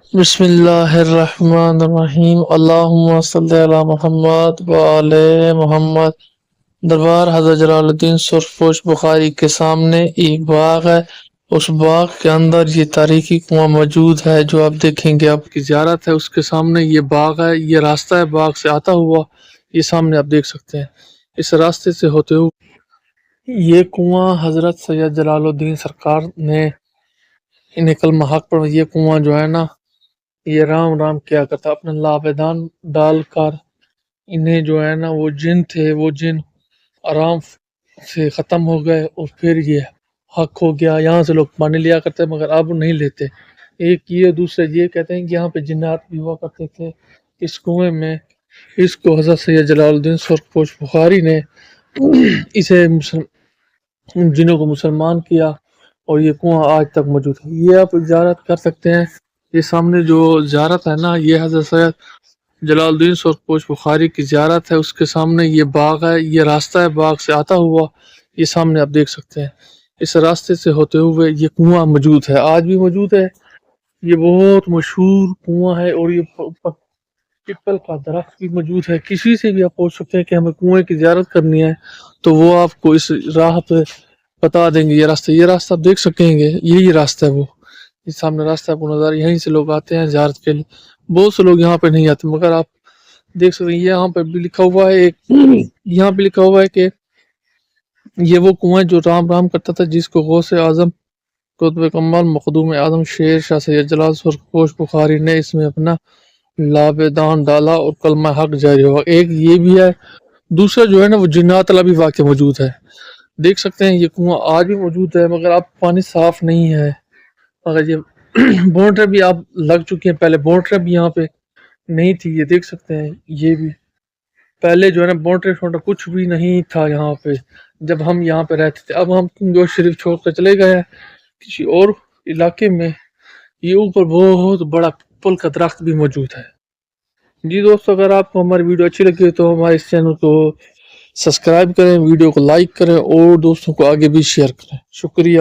بسم اللہ الرحمن الرحیم. اللہم صلی علی محمد وآل محمد. دربار حضرت جلال الدین سرخپوش بخاری کے سامنے ایک باغ ہے. اس باغ کے اندر یہ تاریخی کنواں موجود ہے جو آپ دیکھیں گے آپ کی زیارت ہے. اس کے سامنے یہ باغ ہے. یہ راستہ ہے باغ سے آتا ہوا. یہ سامنے آپ دیکھ سکتے ہیں. اس راستے سے ہوتے ہوئے یہ کنواں حضرت سید جلال الدین سرکار نے انہیں کلمہ حق پر یہ کنواں جو ہے نا یہ رام رام کیا کرتا اپنے لابدان ڈال کر انہیں جو ہے نا وہ جن تھے، وہ جن آرام سے ختم ہو گئے اور پھر یہ حق ہو گیا۔ یہاں سے لوگ پانی لیا کرتے مگر اب نہیں لیتے۔ ایک یہ، دوسرے یہ کہتے ہیں کہ یہاں پہ جنات بھی ہوا کرتے تھے۔ اس کنویں میں، اس کو حضرت سید جلال الدین سرخپوش بخاری نے اسے جنوں کو مسلمان کیا اور یہ کنواں آج تک موجود ہے۔ یہ آپ زیارت کر سکتے ہیں یہ سامنے جو زیارت ہے نا، یہ حضرت سید جلال الدین سرخپوش بخاری کی زیارت ہے، اس کے سامنے یہ باغ ہے، یہ راستہ ہے باغ سے آتا ہوا، یہ سامنے آپ دیکھ سکتے ہیں۔ اس راستے سے ہوتے ہوئے یہ کنواں موجود ہے۔ آج بھی موجود ہے۔ یہ بہت مشہور کنواں ہے اور یہ پپل کا درخت بھی موجود ہے۔ کسی سے بھی آپ پوچھ سکتے ہیں کہ ہمیں کنویں کی زیارت کرنی ہے، تو وہ آپ کو اس راہ پہ بتا دیں گے، یہ راستہ یہ راستہ آپ دیکھ سکیں گے، یہی راستہ ہے وہ۔ یہ سامنے راستہ آپ کو نظر یہیں سے لوگ آتے ہیں زیارت کے لیے۔ بہت سے لوگ یہاں پہ نہیں آتے، مگر آپ دیکھ سکتے ہیں یہاں پہ بھی لکھا ہوا ہے، ایک یہاں پہ لکھا ہوا ہے کہ یہ وہ کنواں جو رام رام کرتا تھا، جس کو غوث اعظم، قطب کمال، مقدوم اعظم، شیر شاہ سید جلال سرخپوش بخاری نے اس میں اپنا لابدان ڈالا اور کلمہ حق جاری ہوا۔ ایک یہ بھی ہے، دوسرا جو ہے نا، وہ جنات والا بھی واقع موجود ہے۔ دیکھ سکتے ہیں، یہ کنواں آج بھی موجود ہے، مگر اب پانی صاف نہیں ہے۔ مگر یہ بونڈر بھی آپ لگ چکی ہیں، پہلے بونڈر بھی یہاں پہ نہیں تھی، یہ دیکھ سکتے ہیں، یہ بھی۔ پہلے جو ہے نا بونڈر شونڈر کچھ بھی نہیں تھا یہاں پہ۔ جب ہم یہاں پہ رہتے تھے، اب ہم جو شریف چھوڑ کر چلے گئے کسی اور علاقے میں، یہ اوپر بہت بڑا پل کا درخت بھی موجود ہے۔ جی دوستو، اگر آپ کو ہماری ویڈیو اچھی لگی تو ہمارے اس چینل کو سبسکرائب کریں، ویڈیو کو لائک کریں اور دوستوں کو آگے بھی شیئر کریں۔ شکریہ۔